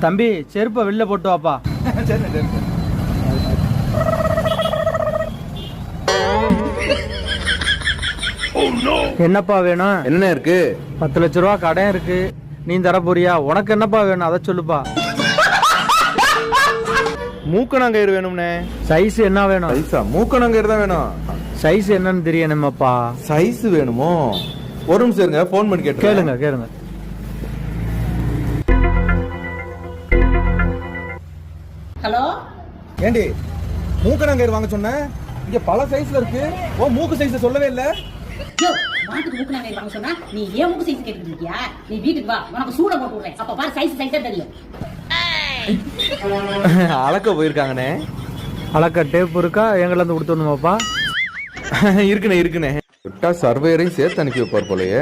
தம்பி செருப்பை வெளில போட்டு வாப்பா. என்னப்பா வேணும்? என்ன இருக்கு? பத்து லட்ச ரூபா கடன் இருக்கு. நீ தர போறியா? உனக்கு என்னப்பா வேணும்? அதை சொல்லுப்பா. மூக்கணாங்கயிறு வேணும்னே. சைஸ் என்ன வேணும்? சைஸா? மூக்கணாங்கயிறு தான் வேணும். சைஸ் என்னன்னு தெரியணுமாப்பா? சைஸ் வேணுமோ? ஒரு நிமிஷம் இருங்க ஃபோன் பண்ணி கேட்டு கேளுங்க கேளுங்க. ஹலோ? ஏண்டி மூக்கணாங்கயிறு வாங்க சொன்னேன் இங்க பல சைஸ்ல இருக்கு. ஓ மூக்கு சைஸ் சொல்லவே இல்ல. மாட்டுக்கு மூக்கு நாங்க வாங்க சொன்னா நீ ஏன் மூக்கு சைஸ் கேட்டுட்டு இருக்கியா? நீ வீட்டுக்கு வா உனக்கு சூட போட்டு விடுறேன். அப்ப பாரு சைஸ் சைஸா தெரியும். அளக்க போயிருக்காங்கண்ணே. அளக்க டேப் இருக்கா எங்களை இருந்து கொடுத்துடணுமாப்பா இருக்குண்ணே இருக்குண்ணே. விட்டா சர்வேரையும் சேர்த்து அனுப்பி வைப்பார் போலயே.